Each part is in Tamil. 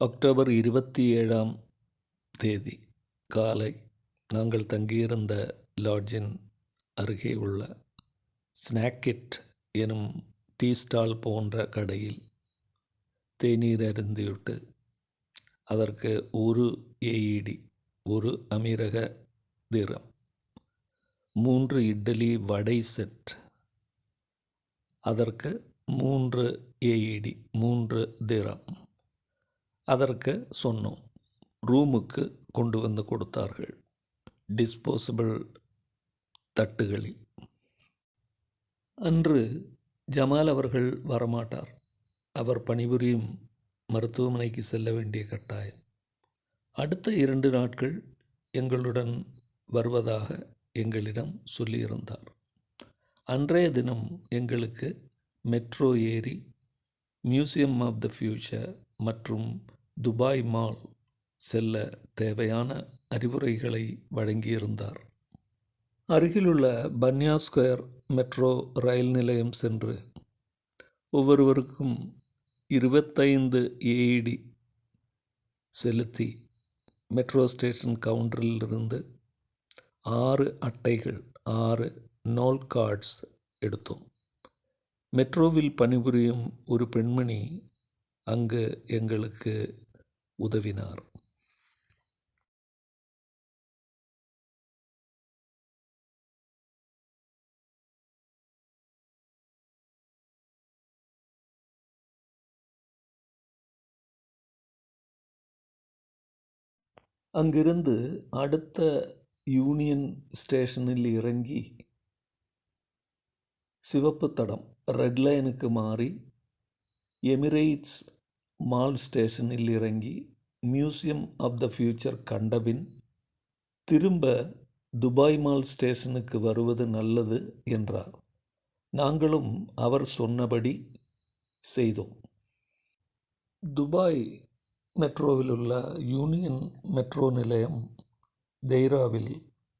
அக்டோபர் இருபத்தி ஏழாம் தேதி காலை நாங்கள் தங்கியிருந்த லாட்ஜின் அருகே உள்ள ஸ்நாக்கிட் எனும் டீ ஸ்டால் போன்ற கடையில் தேநீர் அருந்திவிட்டு அதற்கு ஒரு ஏஇடி ஒரு அமீரக தீரம் மூன்று இட்லி வடை செட் அதற்கு மூன்று ஏஇடி மூன்று தீரம். அதற்கு சொன்னோம் ரூமுக்கு கொண்டு வந்து கொடுத்தார்கள். டிஸ்போசபிள் தட்டுகளில். அன்று ஜமால் அவர்கள் வரமாட்டார். அவர் பணிபுரியும் மருத்துவமனைக்கு செல்ல வேண்டிய கட்டாயம். அடுத்த இரண்டு நாட்கள் எங்களுடன் வருவதாக எங்களிடம் சொல்லியிருந்தார். அன்றைய தினம் எங்களுக்கு மெட்ரோ ஏறி மியூசியம் ஆஃப் த ஃபியூச்சர் மற்றும் துபாய் மால் செல்ல தேவையான அறிவுரைகளை வழங்கியிருந்தார். அருகிலுள்ள பன்யா ஸ்கொயர் மெட்ரோ ரயில் நிலையம் சென்று ஒவ்வொருவருக்கும் இருபத்தைந்து ஏஇடி செலுத்தி மெட்ரோ ஸ்டேஷன் கவுண்டரிலிருந்து ஆறு அட்டைகள் ஆறு நோல் கார்ட்ஸ் எடுத்தோம். மெட்ரோவில் பணிபுரியும் ஒரு பெண்மணி அங்கு எங்களுக்கு உதவினார். அங்கிருந்து அடுத்த யூனியன் ஸ்டேஷனில் இறங்கி சிவப்பு தடம் ரெட் லைனுக்கு மாறி எமிரேட்ஸ் மால் ஸ்டேஷனில் இறங்கி மியூசியம் ஆஃப் த ஃபியூச்சர் கண்டபின் திரும்ப துபாய் மால் ஸ்டேஷனுக்கு வருவது நல்லது என்றார். நாங்களும் அவர் சொன்னபடி செய்தோம். துபாய் மெட்ரோவில் உள்ள யூனியன் மெட்ரோ நிலையம் தெய்ராவில்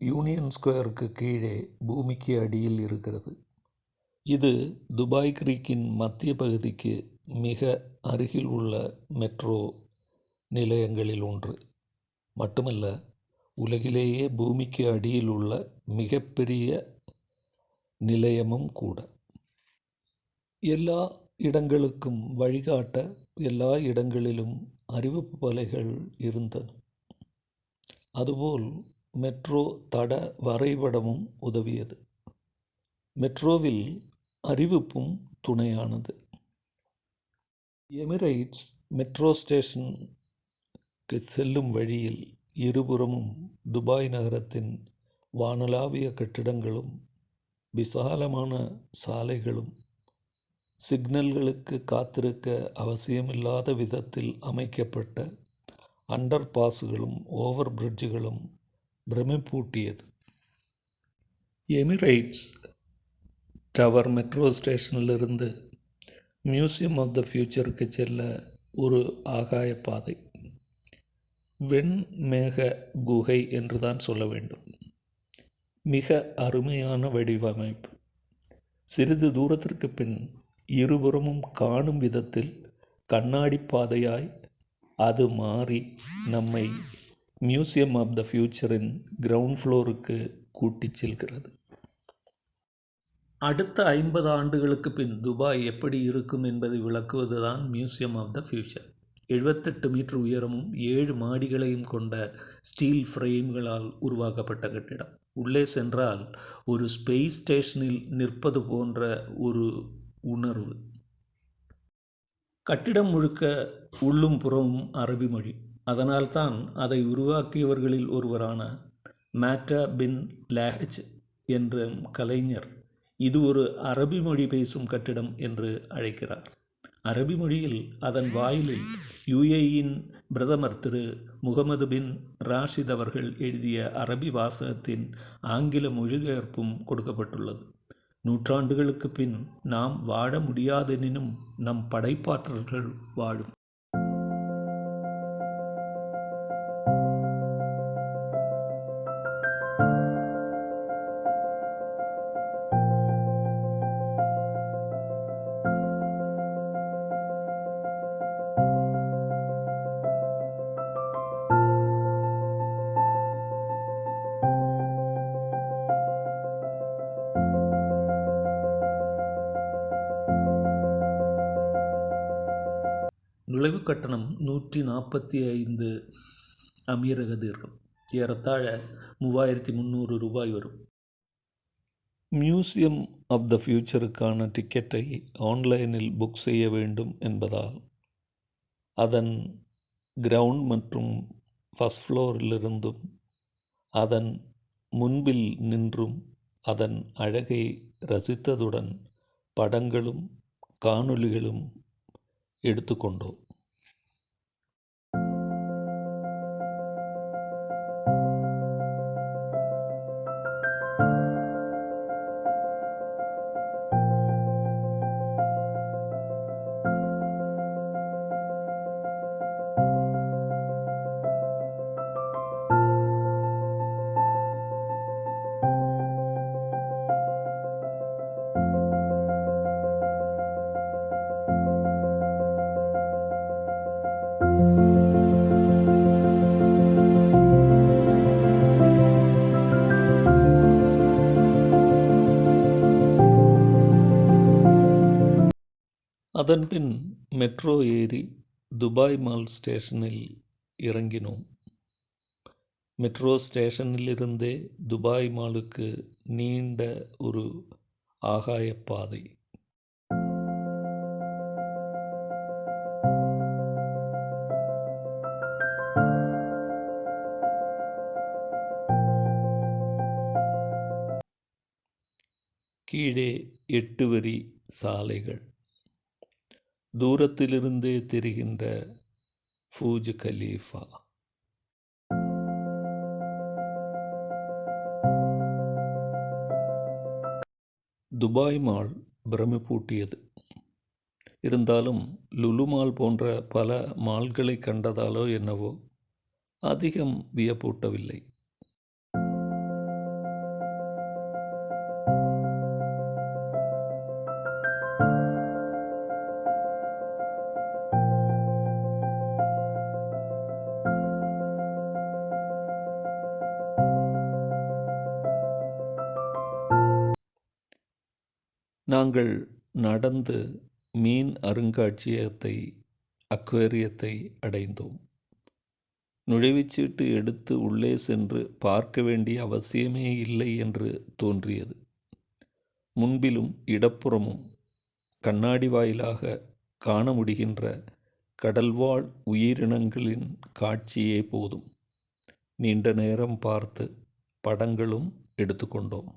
யூனியன் ஸ்கொயருக்கு கீழே பூமிக்கு அடியில் இருக்கிறது. இது துபாய் கிரீக்கின் மத்திய பகுதிக்கு மிக அருகில் உள்ள மெட்ரோ நிலையங்களில் ஒன்று. மட்டுமல்ல உலகிலேயே பூமிக்கு அடியில் உள்ள மிகப்பெரிய நிலையமும் கூட. எல்லா இடங்களுக்கும் வழிகாட்ட எல்லா இடங்களிலும் அறிவிப்பு பலைகள் இருந்தன. அதுபோல் மெட்ரோ தட வரைபடமும் உதவியது. மெட்ரோவில் அறிவிப்பும் துணையானது. எமிரேட்ஸ் மெட்ரோ ஸ்டேஷனுக்கு செல்லும் வழியில் இருபுறமும் துபாய் நகரத்தின் வானளாவிய கட்டிடங்களும் விசாலமான சாலைகளும் சிக்னல்களுக்கு காத்திருக்க அவசியமில்லாத விதத்தில் அமைக்கப்பட்ட அண்டர் பாஸுகளும் ஓவர் பிரிட்ஜுகளும் பிரமிப்பூட்டியது. எமிரேட்ஸ் டவர் மெட்ரோ ஸ்டேஷனிலிருந்து மியூசியம் ஆஃப் த ஃபியூச்சருக்கு செல்ல ஒரு ஆகாய பாதை. வெண்மேக குகை என்று தான் சொல்ல வேண்டும். மிக அருமையான வடிவமைப்பு. சிறிது தூரத்திற்கு பின் இருபுறமும் காணும் விதத்தில் கண்ணாடி பாதையாய் அது மாறி நம்மை மியூசியம் ஆஃப் த ஃபியூச்சரின் கிரவுண்ட் ஃப்ளோருக்கு கூட்டிச் செல்கிறது. அடுத்த ஐம்பது ஆண்டுகளுக்கு பின் துபாய் எப்படி இருக்கும் என்பதை விளக்குவதுதான் மியூசியம் ஆஃப் த ஃபியூச்சர் எழுபத்தெட்டு மீட்டர் உயரமும் ஏழு மாடிகளையும் கொண்ட ஸ்டீல் ஃப்ரேம்களால் உருவாக்கப்பட்ட கட்டிடம். உள்ளே சென்றால் ஒரு ஸ்பேஸ் ஸ்டேஷனில் நிற்பது போன்ற ஒரு உணர்வு. கட்டிடம் முழுக்க உள்ளும் புறமும் அரபி மொழி. அதனால்தான் அதை உருவாக்கியவர்களில் ஒருவரான மேட்டா பின் லேஹஜ் என்ற கலைஞர் இது ஒரு அரபி மொழி பேசும் கட்டிடம் என்று அழைக்கிறார். அரபி மொழியில் அதன் வாயிலில் யுஏயின் பிரதமர் திரு முகமது பின் ராஷித் அவர்கள் எழுதிய அரபி வாசகத்தின் ஆங்கில மொழிபெயர்ப்பும் கொடுக்கப்பட்டுள்ளது. நூற்றாண்டுகளுக்கு பின் நாம் வாழ முடியாதெனினும் நம் படைப்பாற்றல்கள் வாழும். நுழைவு கட்டணம் நூற்றி நாற்பத்தி ஐந்து அமீரக தீர்க்கம் ஏறத்தாழ மூவாயிரத்தி முந்நூறு ரூபாய் வரும். மியூசியம் ஆஃப் த ஃபியூச்சருக்கான டிக்கெட்டை ஆன்லைனில் புக் செய்ய வேண்டும் என்பதால் அதன் கிரவுண்ட் மற்றும் ஃபஸ்ட் ஃப்ளோரிலிருந்தும் அதன் முன்பில் நின்றும் அதன் அழகை ரசித்ததுடன் படங்களும் காணொளிகளும் எடுத்துக்கொண்டோம். அதன்பின் மெட்ரோ ஏறி துபாய் மால் ஸ்டேஷனில் இறங்கினோம். மெட்ரோ ஸ்டேஷனிலிருந்தே துபாய் மாலுக்கு நீண்ட ஒரு ஆகாய பாதை கீழே எட்டு வரி சாலைகள். தூரத்திலிருந்தே தெரிகின்ற ஃபூஜ் கலீஃபா. Dubai mall பிரமிப்பூட்டியது. இருந்தாலும் லுலு மால் போன்ற பல மால்களை கண்டதாலோ என்னவோ அதிகம் வியப்பூட்டவில்லை. நாங்கள் நடந்து மீன் அருங்காட்சியகத்தை அக்வேரியத்தை அடைந்தோம். நுழைவுச்சீட்டு எடுத்து உள்ளே சென்று பார்க்க வேண்டிய அவசியமே இல்லை என்று தோன்றியது. முன்பிலும் இடப்புறமும் கண்ணாடி வாயிலாக காண முடிகின்ற கடல்வாழ் உயிரினங்களின் காட்சியே போதும். நீண்ட நேரம் பார்த்து படங்களும் எடுத்துக்கொண்டோம்.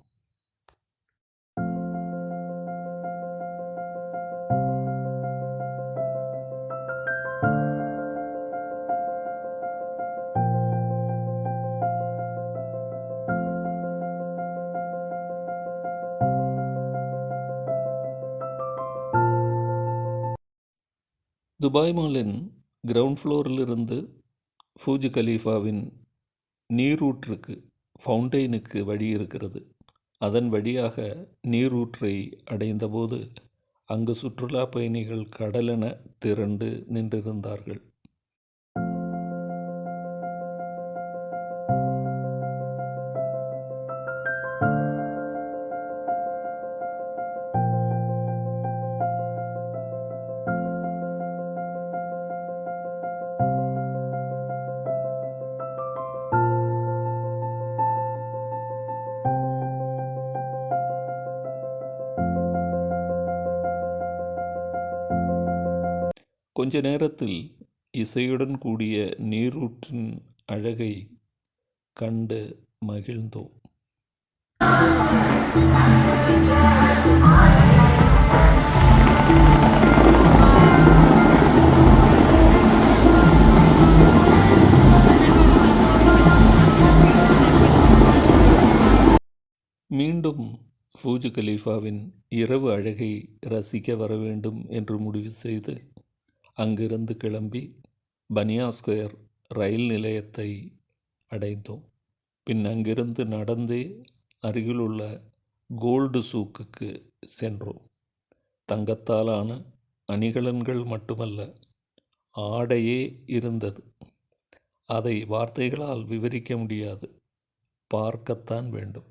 துபாய் மாலின் கிரவுண்ட் ஃப்ளோரிலிருந்து ஃபூஜி கலீஃபாவின் நீரூற்றுக்கு ஃபவுண்டெயினுக்கு வழி இருக்கிறது. அதன் வழியாக நீரூற்றை அடைந்தபோது அங்கு சுற்றுலா பயணிகள் கடலென திரண்டு நின்றிருந்தார்கள். கொஞ்ச நேரத்தில் இசையுடன் கூடிய நீரூற்றின் அழகை கண்டு மகிழ்ந்தோம். மீண்டும் ஃபூஜு கலீஃபாவின் இரவு அழகை ரசிக்க வர வேண்டும் என்று முடிவு செய்து அங்கிருந்து கிளம்பி பனியா ஸ்கொயர் ரயில் நிலையத்தை அடைந்தோம். பின் அங்கிருந்து நடந்தே அருகிலுள்ள கோல்டு சூக்குக்கு சென்றோம். தங்கத்தாலான அணிகலன்கள் மட்டுமல்ல ஆடையே இருந்தது. அதை வார்த்தைகளால் விவரிக்க முடியாது. பார்க்கத்தான் வேண்டும்.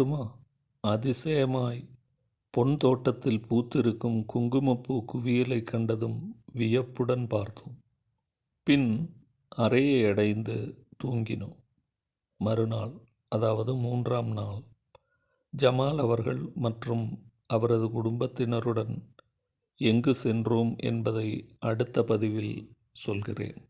தங்கம் அதிசயமாய். பொன் தோட்டத்தில் பூத்திருக்கும் குங்குமப்பூ குவியலை கண்டதும் வியப்புடன் பார்த்தோம். பின் அறையை அடைந்து தூங்கினோம். மறுநாள் அதாவது மூன்றாம் நாள் ஜமால் அவர்கள் மற்றும் அவரது குடும்பத்தினருடன் எங்கு சென்றோம் என்பதை அடுத்த பதிவில் சொல்கிறேன்.